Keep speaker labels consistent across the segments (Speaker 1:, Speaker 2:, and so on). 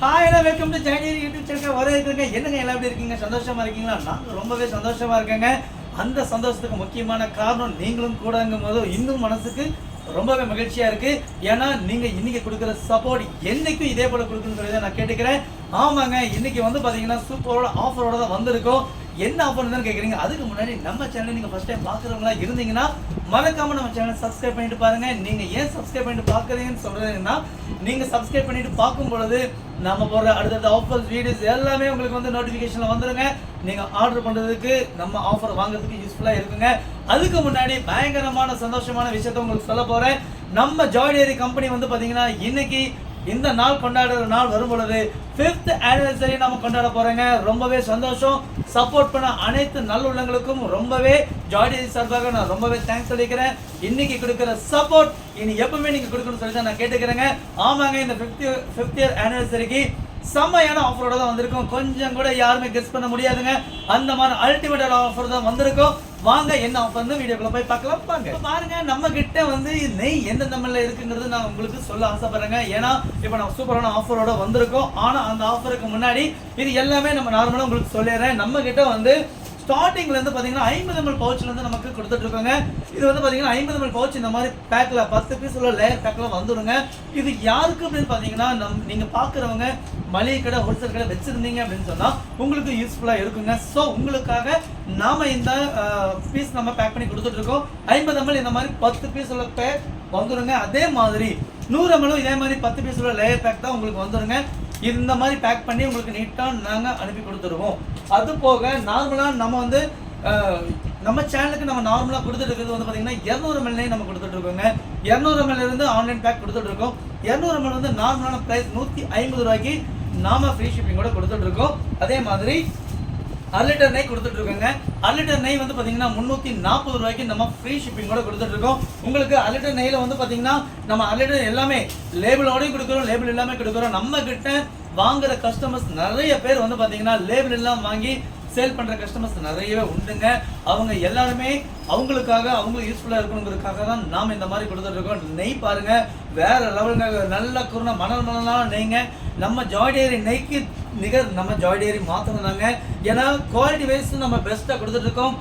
Speaker 1: Hi எல்லாம் welcome to Jayaneer YouTube channel வர என்னங்க எல்லாம் எப்படி இருக்கீங்க? சந்தோஷமா இருக்கீங்களா? நாங்கள் ரொம்பவே சந்தோஷமா இருக்கேங்க. அந்த சந்தோஷத்துக்கு முக்கியமான காரணம் நீங்களும் கூடங்கும் போது இன்னும் மனசுக்கு ரொம்பவே மகிழ்ச்சியா இருக்கு. ஏன்னா நீங்க இன்னைக்கு கொடுக்குற சப்போர்ட் என்னைக்கும் இதே போல கொடுக்கணும்னு சொல்லி தான் நான் கேட்டுக்கிறேன். ஆமாங்க இன்னைக்கு வந்து பாத்தீங்கன்னா சூப்பரோட ஆஃபரோட தான் வந்திருக்கோம். என்ன ஆஃபர் தான் கேட்குறீங்க அதுக்கு முன்னாடி நம்ம சேனலை நீங்கள் ஃபஸ்ட் டைம் பார்க்குறவங்களா இருந்தீங்கன்னா மறக்காமல் நம்ம சேனலை சப்ஸ்கிரைப் பண்ணிட்டு பாருங்கள் நீங்கள் ஏன் சப்ஸ்கிரைப் பண்ணிட்டு பார்க்குறீங்கன்னு சொல்கிறீங்கன்னா நீங்கள் சப்ஸ்கிரைப் பண்ணிட்டு பார்க்கும் பொழுது நம்ம போடுற அடுத்தடுத்த ஆஃபர்ஸ் வீடியோஸ் எல்லாமே உங்களுக்கு வந்து நோட்டிஃபிகேஷனில் வந்துடுங்க நீங்கள் ஆர்டர் பண்ணுறதுக்கு நம்ம ஆஃபர் வாங்குறதுக்கு யூஸ்ஃபுல்லாக இருக்குங்க. அதுக்கு முன்னாடி பயங்கரமான சந்தோஷமான விஷயத்த உங்களுக்கு சொல்ல போகிறேன் நம்ம ஜாய்டேரி கம்பெனி வந்து பார்த்தீங்கன்னா இன்னைக்கு இந்த நாள் கொண்டாடுற நாள் வரும் பொழுது ஃபிஃப்த் ஆனிவர்சரி நம்ம கொண்டாட போகிறோங்க ரொம்பவே சந்தோஷம். சப்போர்ட் பண்ண அனைத்து நல்லுள்ளங்களுக்கும் ரொம்பவே ஜாடி சார்பாக நான் ரொம்பவே தேங்க்ஸ் சொல்லிக்கிறேன். இன்னைக்கு கொடுக்குற சப்போர்ட் இனி எப்பவுமே நீங்கள் கொடுக்கணும்னு சொல்லி தான் நான் கேட்டுக்கிறேங்க. ஆமாங்க இந்த ஃபிஃப்த் ஃபிஃப்த் இயர் ஆனிவர்சரிக்கு செம்மையான ஆஃபரோட தான் வந்திருக்கும். கொஞ்சம் கூட யாருமே கெஸ் பண்ண முடியாதுங்க. அந்த மாதிரி அல்டிமேட்டான ஆஃபர் தான் வந்திருக்கும். வாங்க என்ன ஆஃபர்னு வீடியோக்குள்ள போய் பார்க்கலாம். வாங்க. பாருங்க நம்ம கிட்ட வந்து நெய் எந்த தமிழ்ல இருக்குங்கிறது நான் உங்களுக்கு சொல்ல ஆசைப்படுறேங்க. ஏன்னா இப்போ நம்ம சூப்பரான ஆஃபரோட வந்திருக்கோம். ஆனா அந்த ஆஃபருக்கு முன்னாடி இது எல்லாமே நம்ம நார்மலாக உங்களுக்கு சொல்லிடுறேன். நம்ம கிட்ட வந்து ஸ்டார்டிங்ல இருந்து பாத்தீங்கன்னா ஐம்பது எம்எல் பவுச்ல இருந்து நமக்கு கொடுத்துட்டு இருக்காங்க இது வந்து பாத்தீங்கன்னா ஐம்பது எம்எல் பவுச் இந்த மாதிரி பேக்ல பத்து பீஸ் உள்ள லேயர் பேக்ல வந்துருங்க. இது யாருக்கு அப்படின்னு பாத்தீங்கன்னா நம் நீங்க பாக்குறவங்க மளிகை கடை ஹோல்சேல் கடை வச்சுருந்தீங்க அப்படின்னு சொன்னால் உங்களுக்கு யூஸ்ஃபுல்லாக இருக்குங்க. ஸோ உங்களுக்காக நாம் இந்த பீஸ் நம்ம பேக் பண்ணி கொடுத்துட்ருக்கோம் ஐம்பது எம்எல் இந்த மாதிரி பத்து பீஸ் உள்ள பேக் அதே மாதிரி நூறு எம்எலும் இதே மாதிரி பத்து பீஸ் உள்ள லேயர் பேக் தான் உங்களுக்கு வந்துருங்க. இது இந்த மாதிரி பேக் பண்ணி உங்களுக்கு நீட்டாக நாங்கள் அனுப்பி கொடுத்துருவோம். அது போக நார்மலாக நம்ம வந்து நம்ம சேனலுக்கு நம்ம நார்மலாக கொடுத்துட்டு இருக்கிறது வந்து பார்த்தீங்கன்னா இரநூறு எம்எல்ஏ நம்ம கொடுத்துட்டு இருக்கோங்க. இரநூறு எம்எல் இருந்து ஆன்லைன் பேக் கொடுத்துட்டு இருக்கோம். இரநூறு எம்எல் வந்து நார்மலான ப்ரைஸ் நூற்றி ஐம்பது ரூபாய்க்கு நாம ஃப்ரீ ஷிப்பிங் கூட கொடுத்துட்டு இருக்கோம் அதே மாதிரி அரை லிட்டர் நெய் கொடுத்துட்டு இருக்கோங்க அரை லிட்டர் நெய் வந்து பார்த்தீங்கன்னா முந்நூற்றி நாற்பது ரூபாய்க்கு நம்ம ஃப்ரீ ஷிப்பிங் கூட கொடுத்துட்டு இருக்கோம் உங்களுக்கு அரை லிட்டர் வந்து பார்த்தீங்கன்னா நம்ம அரை லிட்டர் எல்லாமே லேபிளோடையும் கொடுக்குறோம் லேபிள் எல்லாமே கொடுக்குறோம். நம்ம கிட்ட வாங்குற கஸ்டமர்ஸ் நிறைய பேர் வந்து பார்த்தீங்கன்னா லேபிள் எல்லாம் வாங்கி சேல் பண்ணுற கஸ்டமர்ஸ் நிறையவே உண்டுங்க. அவங்க எல்லாருமே அவங்களுக்காக அவங்க யூஸ்ஃபுல்லாக இருக்கணுங்கிறதுக்காக தான் நாம் இந்த மாதிரி கொடுத்துட்டு இருக்கோம் நெய் பாருங்கள் வேறு லெவலுங்க நல்ல குருணை மணல் மணலான நெய்ங்க. நம்ம ஜாய்டேரி நைக்கு நிகர் நம்ம ஜாய்டேரி மாற்றணுனாங்க ஏன்னா குவாலிட்டி வைஸும் நம்ம பெஸ்ட்டாக கொடுத்துட்ருக்கோம்.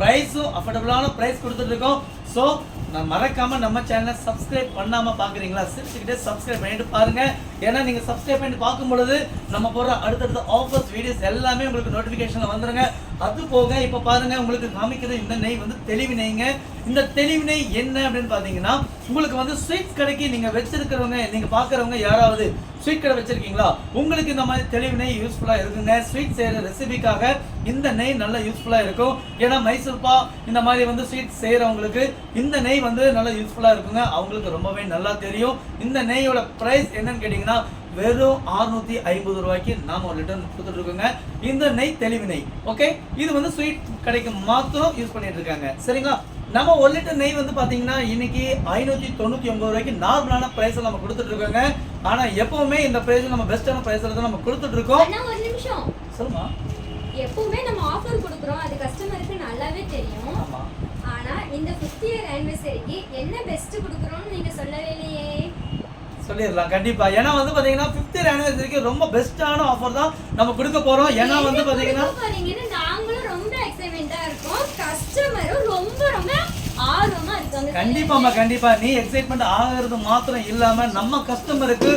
Speaker 1: ப்ரைஸும் அஃபோர்டபுளான ப்ரைஸ் கொடுத்துட்ருக்கோம். ஸோ நான் மறக்காமல் நம்ம சேனலை சப்ஸ்கிரைப் பண்ணாமல் பார்க்குறீங்களா சிரிச்சுக்கிட்டே சப்ஸ்கிரைப் பண்ணிட்டு பாருங்கள் ஏன்னா நீங்கள் சப்ஸ்கிரைப் பண்ணி பார்க்கும் பொழுது நம்ம போகிற அடுத்தடுத்த ஆஃபர்ஸ் வீடியோஸ் எல்லாமே உங்களுக்கு நோட்டிஃபிகேஷனில் வந்துருங்க. அது போக இப்போ பாருங்க உங்களுக்கு காமிக்கிற இந்த நெய் வந்து தெளிவு நெய்ங்க. இந்த தெளிவு நெய் என்ன அப்படின்னு பார்த்தீங்கன்னா உங்களுக்கு வந்து ஸ்வீட் கடைக்கு நீங்கள் வச்சிருக்கிறவங்க நீங்கள் பார்க்குறவங்க யாராவது ஸ்வீட் கடை வச்சுருக்கீங்களா? உங்களுக்கு இந்த மாதிரி தெளிவு நெய் யூஸ்ஃபுல்லாக இருக்குங்க. ஸ்வீட் செய்கிற ரெசிபிக்காக இந்த நெய் நல்லா யூஸ்ஃபுல்லாக இருக்கும். ஏன்னா மைசூர்பா இந்த மாதிரி வந்து ஸ்வீட் செய்கிறவங்களுக்கு இந்த நெய் வந்து நல்லா யூஸ்ஃபுல்லாக இருக்குங்க. அவங்களுக்கு ரொம்பவே நல்லா தெரியும். இந்த நெய்யோட ப்ரைஸ் என்னன்னு கேட்டிங்கன்னா வெறும் 650 ஐம்பது ரூபாய்க்கு நாம ஒரு லிட்டர் கொடுத்துட்டு இருக்கோங்க இந்த நெய் தெளிவு நெய் ஓகே இது வந்து ஸ்வீட் கடைக்கு மாத்திரம் யூஸ் பண்ணிட்டு இருக்காங்க. சரிங்களா? நம்ம ஒரு லிட்டர் நெய் வந்து பாத்தீங்கன்னா இன்னைக்கு ஐநூத்தி தொண்ணூத்தி ஒன்பது ரூபாய்க்கு நார்மலான பிரைஸ் நம்ம கொடுத்துட்டு இருக்கோங்க ஆனா எப்பவுமே இந்த பிரைஸ் நம்ம பெஸ்டான பிரைஸ்ல தான் நம்ம கொடுத்துட்டு இருக்கோம்
Speaker 2: ஒரு நிமிஷம்.
Speaker 1: சொல்லுமா
Speaker 2: எப்பவுமே நம்ம ஆஃபர் கொடுக்குறோம். அது கஸ்டமருக்கு நல்லாவே தெரியும்.
Speaker 1: ஆமா.
Speaker 2: ஆனா இந்த ஃபிஃப்த் இயர் ஆனிவர்சரிக்கு என்ன பெஸ்ட் கொடுக்குறோம்னு நீங்க சொல்லவே இல்லையே.
Speaker 1: சொல்லிடலாம் கண்டிப்பா. ஏன்னா வந்து பாத்தீங்கன்னா ஃபிஃப்த் இயர் ஆனிவர்சரிக்கு ரொம்ப பெஸ்டான ஆஃபர் தான் நம்ம கொடுக்க போறோம். ஏன்னா வந்து பாத்தீங்கன்னா
Speaker 2: நாங்களும் ரொம்ப எக்ஸைட்மெண்டா இருக்கோம். கஸ்டமரும் ரொம்ப ரொம்ப இருக்காங்க.
Speaker 1: கண்டிப்பாம்மா கண்டிப்பா. நீ எக்ஸைட்மெண்ட் ஆகிறது மாத்திரம் இல்லாம நம்ம கஸ்டமருக்கு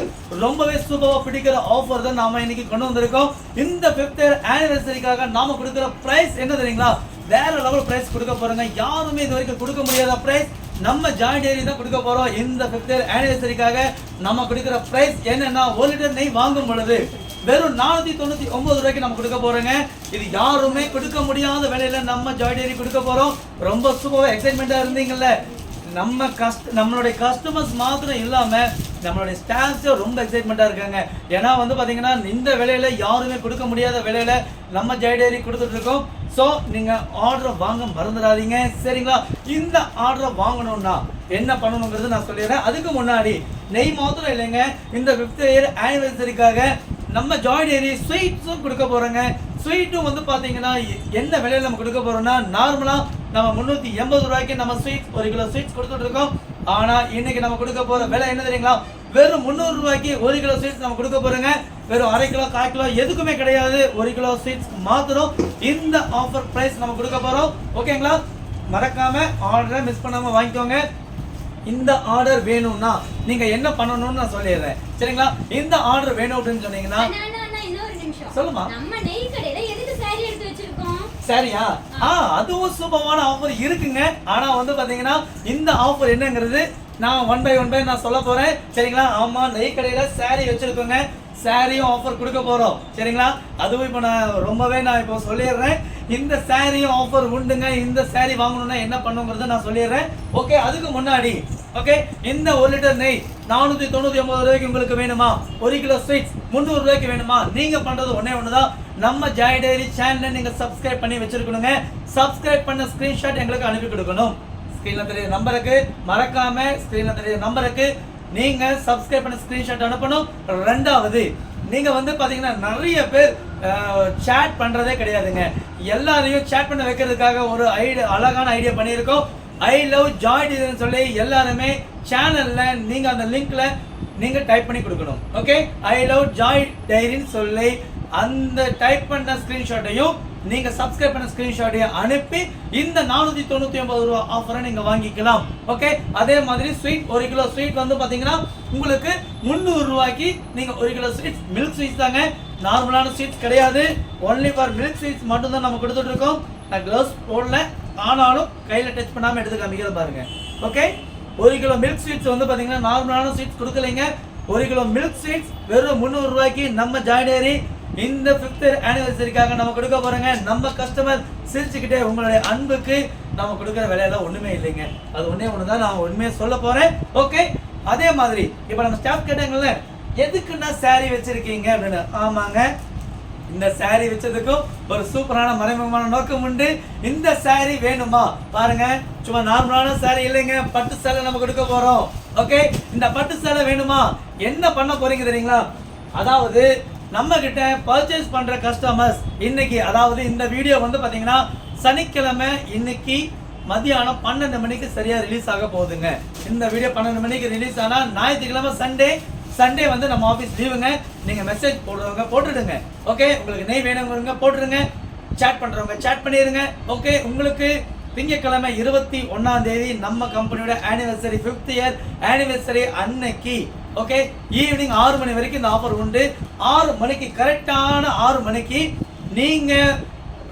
Speaker 1: ரொம்பவே சூப்பரா பிடிக்கிற ஆஃபர் தான் நாம இன்னைக்கு கொண்டு வந்திருக்கோம். இந்த ஃபிஃப்த் இயர் ஆனிவர்சரிக்காக நாம கொடுக்கிற பிரைஸ் என்ன தெரியுங்களா? வேற லெவல் பிரைஸ் கொடுக்க போறோங்க. யாருமே இது வரைக்கும் கொடுக்க முடியாத பிரைஸ் நம்ம ஜாயின் டேரி தான் கொடுக்க போறோம். இந்த ஃபிஃப்த் இயர் ஆனிவர்சரிக்காக நம்ம கொடுக்குற பிரைஸ் என்னன்னா ஒரு லிட்டர் நெய் வாங்கும் பொழுது வெறும் நானூத்தி தொண்ணூத்தி ஒன்பது ரூபாய்க்கு நம்ம கொடுக்க போறோங்க. இது யாருமே கொடுக்க முடியாத வேலையில நம்ம ஜாய் டேரி கொடுக்க போறோம். ரொம்ப சூப்பராக எக்ஸைட்மெண்டா இருந்தீங்கல்ல? நம்ம கஸ்ட் நம்மளுடைய கஸ்டமர்ஸ் மாத்திரம் இல்லாமல் நம்மளுடைய ஸ்டாஃப்ஸும் ரொம்ப எக்ஸைட்மெண்ட்டாக இருக்காங்க. ஏன்னா வந்து பார்த்தீங்கன்னா இந்த விலையில் யாருமே கொடுக்க முடியாத விலையில் நம்ம ஜெயடேரி கொடுத்துட்ருக்கோம் ஸோ நீங்கள் ஆர்டரை வாங்க மறந்துடாதீங்க. சரிங்களா? இந்த ஆர்டரை வாங்கணும்னா என்ன பண்ணணுங்கிறது நான் சொல்லிடுறேன். அதுக்கு முன்னாடி நெய் மாத்திரம் இல்லைங்க. இந்த ஃபிஃப்த் இயர் ஆனிவர்சரிக்காக நம்ம ஜாய் டேரி ஸ்வீட்ஸும் கொடுக்க போகிறோங்க ஸ்வீட்டும் வந்து பார்த்தீங்கன்னா என்ன விலையில் நம்ம கொடுக்க போகிறோம்னா நார்மலாக நம்ம முந்நூத்தி எண்பது ரூபாய்க்கு நம்ம ஸ்வீட்ஸ் ஒரு கிலோ ஸ்வீட்ஸ் கொடுத்துட்டு இருக்கோம். ஆனா இன்னைக்கு நம்ம கொடுக்க போற விலை என்ன தெரியுங்களா? வெறும் முந்நூறு ரூபாய்க்கு ஒரு கிலோ ஸ்வீட்ஸ் நம்ம கொடுக்க போறோங்க. வெறும் அரை கிலோ கால் கிலோ எதுக்குமே கிடையாது. ஒரு கிலோ ஸ்வீட்ஸ் மாத்திரம் இந்த ஆஃபர் பிரைஸ் நம்ம கொடுக்க போறோம். ஓகேங்களா மறக்காம ஆர்டரை மிஸ் பண்ணாம வாங்கிக்கோங்க. இந்த ஆர்டர் வேணும்னா நீங்க என்ன பண்ணணும்னு நான் சொல்லிடுறேன். சரிங்களா? இந்த ஆர்டர் வேணும் அப்படின்னு சொன்னீங்கன்னா. சொல்லுமா.
Speaker 2: நம்ம நெய் கடையில எதுக்கு saree எடுத்து வச்சிருக்கோம்?
Speaker 1: சரியா? ஆ அதுவும் சூப்பரமான ஆஃபர் இருக்குங்க. ஆனா வந்து பாத்தீங்கன்னா இந்த ஆஃபர் என்னங்கிறது நான் ஒன் பை ஒன் பை நான் சொல்ல போறேன். சரிங்களா? ஆமா நெய் கடையில saree வச்சிருக்கோங்க. சாரியும் ஆஃபர் கொடுக்க போறோம். சரிங்களா? அதுவும் இப்போ நான் ரொம்பவே நான் இப்போ சொல்லிடுறேன். இந்த சாரியும் ஆஃபர் உண்டுங்க. இந்த சாரி வாங்கணும்னா என்ன பண்ணுங்கிறத நான் சொல்லிடுறேன். ஓகே அதுக்கு முன்னாடி ஓகே இந்த ஒரு லிட்டர் நெய் நானூத்தி தொண்ணூத்தி ஒன்பது ரூபாய்க்கு உங்களுக்கு வேணுமா? ஒரு கிலோ ஸ்வீட்ஸ் முந்நூறு ரூபாய்க்கு வேணுமா? நீங்க பண்றது ஒன்று தான் நம்ம ஜாய் டைரி சேனலை நீங்கள் சப்ஸ்கிரைப் பண்ணி வச்சுருக்கணுங்க. சப்ஸ்கிரைப் பண்ண ஸ்க்ரீன்ஷாட் எங்களுக்கு அனுப்பி கொடுக்கணும். ஸ்க்ரீனில் தெரிய நம்பருக்கு மறக்காம ஸ்க்ரீனில் தெரிய நம்பருக்கு நீங்கள் சப்ஸ்கிரைப் பண்ண ஸ்க்ரீன்ஷாட் அனுப்பணும். ரெண்டாவது நீங்கள் வந்து பார்த்தீங்கன்னா நிறைய பேர் சேட் பண்ணுறதே கிடையாதுங்க. எல்லாரையும் சேட் பண்ண வைக்கிறதுக்காக ஒரு ஐடியா அழகான ஐடியா பண்ணியிருக்கோம். ஐ லவ் ஜாய் டிசைன் சொல்லி எல்லாருமே சேனலில் நீங்கள் அந்த லிங்க்ல நீங்கள் டைப் பண்ணி கொடுக்கணும். ஓகே ஐ லவ் ஜாய் டைரின்னு சொல்லி அந்த டைப் பண்ண ஸ்கிரீன்ஷாட்டையும் நீங்க சப்ஸ்கிரைப் பண்ண ஸ்கிரீன்ஷாட்டையும் அனுப்பி இந்த நானூத்தி தொண்ணூத்தி ஒன்பது ரூபா ஆஃபரை நீங்க வாங்கிக்கலாம். ஓகே அதே மாதிரி ஸ்வீட் ஒரு கிலோ ஸ்வீட் வந்து பாத்தீங்கன்னா உங்களுக்கு முந்நூறு ரூபாய்க்கு நீங்க ஒரு கிலோ ஸ்வீட்ஸ் மில்க் ஸ்வீட்ஸ் தாங்க. நார்மலான ஸ்வீட்ஸ் கிடையாது. ஒன்லி ஃபார் மில்க் ஸ்வீட்ஸ் மட்டும் தான் நம்ம கொடுத்துட்டு இருக்கோம் நான் க்ளவுஸ் போடல. ஆனாலும் கையில டச் பண்ணாம எடுத்து காமிக்கிறது பாருங்க. ஓகே ஒரு கிலோ மில்க் ஸ்வீட்ஸ் வந்து பாத்தீங்கன்னா நார்மலான ஸ்வீட்ஸ் கொடுக்கலைங்க. ஒரு கிலோ மில்க் ஸ்வீட்ஸ் வெறும் முந்நூறு ரூபாய்க்கு நம்ம ஜாய் இந்த ஃபிஃப்த் ஆனிவர்சரிக்காக நம்ம கொடுக்க போறோங்க. நம்ம கஸ்டமர் சிரிச்சுக்கிட்டே உங்களுடைய அன்புக்கு நம்ம கொடுக்குற விலையெல்லாம் ஒண்ணுமே இல்லைங்க. அது ஒன்னே ஒன்று தான் நான் உண்மையை சொல்ல போறேன். ஓகே அதே மாதிரி இப்போ நம்ம ஸ்டாஃப் கேட்டாங்கல்ல எதுக்குன்னா சாரி வச்சிருக்கீங்க? அப்படின்னு. ஆமாங்க. இந்த சாரி வச்சதுக்கும் ஒரு சூப்பரான மறைமுகமான நோக்கம் உண்டு. இந்த சாரி வேணுமா? பாருங்க. சும்மா நார்மலான சாரி இல்லைங்க. பட்டு சேலை நம்ம கொடுக்க போறோம். ஓகே இந்த பட்டு சேலை வேணுமா? என்ன பண்ண போறீங்க தெரியுங்களா? அதாவது நம்ம கிட்ட பர்ச்சேஸ் பண்ற கஸ்டமர்ஸ் இன்னைக்கு அதாவது இந்த வீடியோ வந்து பாத்தீங்கன்னா சனிக்கிழமை இன்னைக்கு மதியானம் பன்னெண்டு மணிக்கு சரியா ரிலீஸ் ஆக போகுதுங்க. இந்த வீடியோ பன்னெண்டு மணிக்கு ரிலீஸ் ஆனா ஞாயிற்றுக்கிழமை சண்டே சண்டே வந்து நம்ம ஆஃபீஸ் லீவுங்க நீங்க மெசேஜ் போடுறவங்க போட்டுடுங்க. ஓகே உங்களுக்கு நெய் வேணுங்கிறவங்க போட்டுருங்க சேட் பண்றவங்க சேட் பண்ணிடுங்க ஓகே உங்களுக்கு திங்கக்கிழமை இருபத்தி ஒன்னாம் தேதி நம்ம கம்பெனியோட ஆனிவர்சரி ஃபிஃப்த் இயர் ஆனிவர்சரி அன்னைக்கு ஓகே ஈவினிங் ஆறு மணி வரைக்கும் இந்த ஆஃபர் உண்டு. ஆறு மணிக்கு கரெக்டான ஆறு மணிக்கு நீங்கள்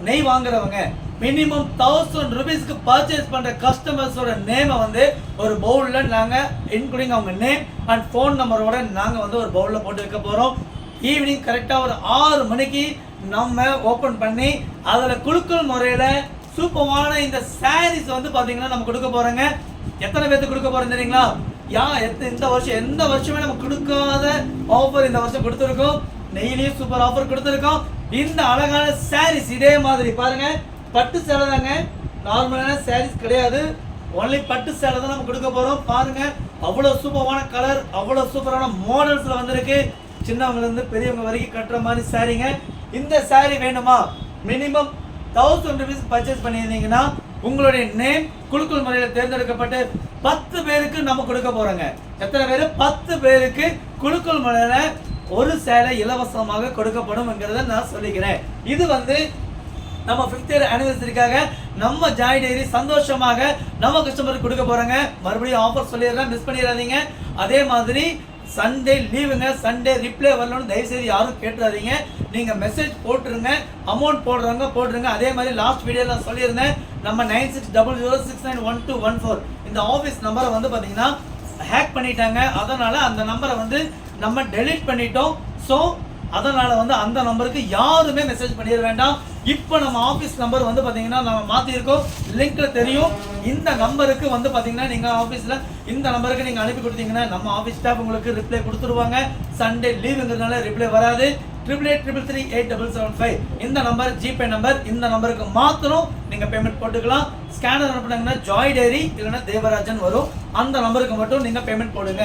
Speaker 1: நெய் வாங்குறவங்க மினிமம் தௌசண்ட் ருபீஸ்க்கு பர்ச்சேஸ் பண்ணுற கஸ்டமர்ஸோட நேமை வந்து ஒரு பவுலில் நாங்கள் இன்க்ளூடிங் அவங்க நேம் அண்ட் ஃபோன் நம்பரோட நாங்கள் வந்து ஒரு பவுலில் போட்டு வைக்க போகிறோம் ஈவினிங் கரெக்டாக ஒரு ஆறு மணிக்கு நம்ம ஓப்பன் பண்ணி அதில் குலுக்கல் முறையில் சூப்பமான இந்த சாரீஸ் வந்து பார்த்தீங்கன்னா நம்ம கொடுக்க போகிறோங்க எத்தனை பேர்த்து கொடுக்க போகிறோம் தெரியுங்களா? யா எத்த இந்த வருஷம் எந்த வருஷமே நம்ம கொடுக்காத ஆஃபர் இந்த வருஷம் கொடுத்துருக்கோம். நெய்லியும் சூப்பர் ஆஃபர் கொடுத்துருக்கோம். இந்த அழகான சாரீஸ் இதே மாதிரி பாருங்க. பட்டு சேலை தாங்க. நார்மலான சாரீஸ் கிடையாது. ஒன்லி பட்டு சேலை தான் நம்ம கொடுக்க போகிறோம் பாருங்க. அவ்வளோ சூப்பரான கலர் அவ்வளோ சூப்பரான மாடல்ஸில் வந்திருக்கு. சின்னவங்கலேருந்து பெரியவங்க வரைக்கும் கட்டுற மாதிரி சாரீங்க இந்த சாரீ வேணுமா? மினிமம் தௌசண்ட் ருபீஸ் பர்ச்சேஸ் பண்ணியிருந்தீங்கன்னா உங்களுடைய நேம் குழுக்கள் முறையில் தேர்ந்தெடுக்கப்பட்டு பத்து பேருக்கு நம்ம கொடுக்க போறோங்க. எத்தனை பேர்? பத்து பேருக்கு குழுக்கள் முறையில் ஒரு சேலை இலவசமாக கொடுக்கப்படும்ங்கிறத நான் சொல்லிக்கிறேன். இது வந்து நம்ம ஃபிஃப்த் இயர் அனிவர்சரிக்காக நம்ம ஜாய் டைரி சந்தோஷமாக நம்ம கஸ்டமருக்கு கொடுக்க போறோங்க. மறுபடியும் ஆஃபர் சொல்லிடுறேன் மிஸ் பண்ணிடாதீங்க. அதே மாதிரி சண்டே லீவுங்க சண்டே ரிப்ளை வரலன்னு தயவுசெய்து யாரும் கேட்டுறாதீங்க. நீங்கள் மெசேஜ் போட்டுருங்க அமௌண்ட் போடுறவங்க போட்டுருங்க. அதே மாதிரி லாஸ்ட் வீடியோவில் நான் சொல்லியிருந்தேன் நம்ம nine six double zero six nine one two one four இந்த ஆஃபீஸ் நம்பரை வந்து பார்த்தீங்கன்னா ஹேக் பண்ணிட்டாங்க. அதனால் அந்த நம்பரை வந்து நம்ம டெலீட் பண்ணிட்டோம். ஸோ அதனால வந்து அந்த நம்பருக்கு யாருமே மெசேஜ் பண்ணிட வேண்டாம். இப்போ நம்ம ஆஃபீஸ் நம்பர் வந்து பார்த்தீங்கன்னா நம்ம மாற்றிருக்கோம் லிங்க்ல தெரியும். இந்த நம்பருக்கு வந்து பார்த்தீங்கன்னா நீங்கள் ஆஃபீஸில் இந்த நம்பருக்கு நீங்கள் அனுப்பி கொடுத்தீங்கன்னா நம்ம ஆஃபீஸ் ஸ்டாஃப் உங்களுக்கு ரிப்ளை கொடுத்துருவாங்க. சண்டே லீவுங்கிறதுனால ரிப்ளை வராது. Triple eight triple three eight double seven five இந்த நம்பர் ஜிபே நம்பர் இந்த நம்பருக்கு மாத்திரம் நீங்க பேமெண்ட் போட்டுக்கலாம். ஸ்கேனர் அனுப்புனாங்கன்னா ஜாய் டைரி இல்லைன்னா தேவராஜன் வரும். அந்த நம்பருக்கு மட்டும் நீங்க பேமெண்ட் போடுங்க.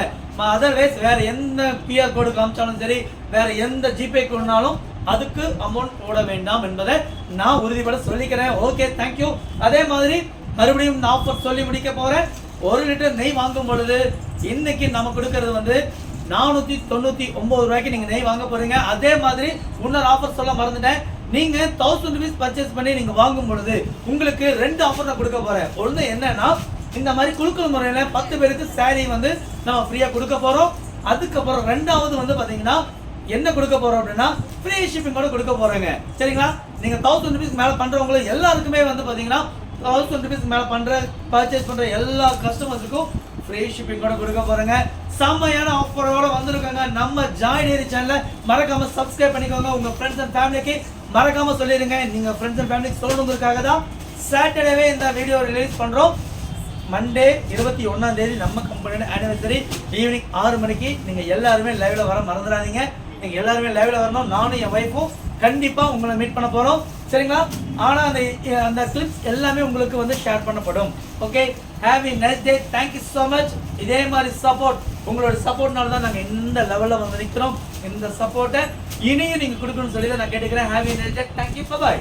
Speaker 1: அதர்வைஸ் வேற எந்த பிஆர் கோடு காமிச்சாலும் சரி வேற எந்த ஜிபே கொடுனாலும் அதுக்கு அமௌண்ட் போட வேண்டாம் என்பதை நான் உறுதிப்பட சொல்லிக்கிறேன். ஓகே தேங்க்யூ அதே மாதிரி மறுபடியும் நான் ஆஃபர் சொல்லி முடிக்க போறேன். ஒரு லிட்டர் நெய் வாங்கும் பொழுது இன்னைக்கு நம்ம கொடுக்கறது வந்து நானூத்தி தொண்ணூத்தி ஒன்பது ரூபாய்க்கு நீங்க நெய் வாங்க போறீங்க. அதே மாதிரி இன்னொரு ஆஃபர் சொல்ல மறந்துட்டேன். நீங்க தௌசண்ட் ருபீஸ் பர்ச்சேஸ் பண்ணி நீங்க வாங்கும் பொழுது உங்களுக்கு ரெண்டு ஆஃபர் நான் கொடுக்க போறேன். ஒண்ணு என்னன்னா இந்த மாதிரி குழுக்கள் முறையில பத்து பேருக்கு saree வந்து நம்ம ஃப்ரீயா கொடுக்க போறோம். அதுக்கப்புறம் ரெண்டாவது வந்து பாத்தீங்கன்னா என்ன கொடுக்க போறோம் அப்படின்னா ஃப்ரீ ஷிப்பிங் கூட கொடுக்க போறோங்க. சரிங்களா? நீங்க தௌசண்ட் ருபீஸ் மேல பண்றவங்க எல்லாருக்குமே வந்து பாத்தீங்கன்னா தௌசண்ட் ருபீஸ் மேல பண்ற பர்ச்சேஸ் பண்ற எல்லா கஸ்டமர்ஸுக்கும் ஃப்ரீ ஷிப்பிங் கூட கொடுக்க போறேங்க. செம்மையான ஆஃபரோட வந்திருக்காங்க. நம்ம ஜாய் டேரி சேனலை மறக்காம சப்ஸ்கிரைப் பண்ணிக்கோங்க. உங்க ஃப்ரெண்ட்ஸ் அண்ட் ஃபேமிலிக்கு மறக்காம சொல்லிடுங்க. நீங்க ஃப்ரெண்ட்ஸ் அண்ட் ஃபேமிலிக்கு சொல்லணுங்கிறதுக்காக தான் சாட்டர்டேவே இந்த வீடியோ ரிலீஸ் பண்றோம். மண்டே இருபத்தி ஒண்ணாம் தேதி நம்ம கம்பெனியோட ஆனிவர்சரி ஈவினிங் ஆறு மணிக்கு. நீங்க எல்லாருமே லைவ்ல வர மறந்துடாதீங்க. நீங்க எல்லாருமே லைவ்ல வரணும். நானும் என் ஒய்ஃபும் கண்டிப்பா உங்களை மீட் பண்ண போறோம். சரிங்களா? ஆனா அந்த அந்த கிளிப்ஸ் எல்லாமே உங்களுக்கு வந்து ஷேர் பண்ணப்படும். Okay have nice day thank you so much இதே மாதிரி சப்போர்ட் உங்களோட சப்போர்ட்னால தான் நாங்கள் இந்த லெவலில் வந்து நிற்கிறோம் இந்த சப்போர்ட்டை இனியும் நீங்கள் கொடுக்கணும்னு சொல்லி தான் நான் கேட்டுக்கிறேன். Have nice day thank you bye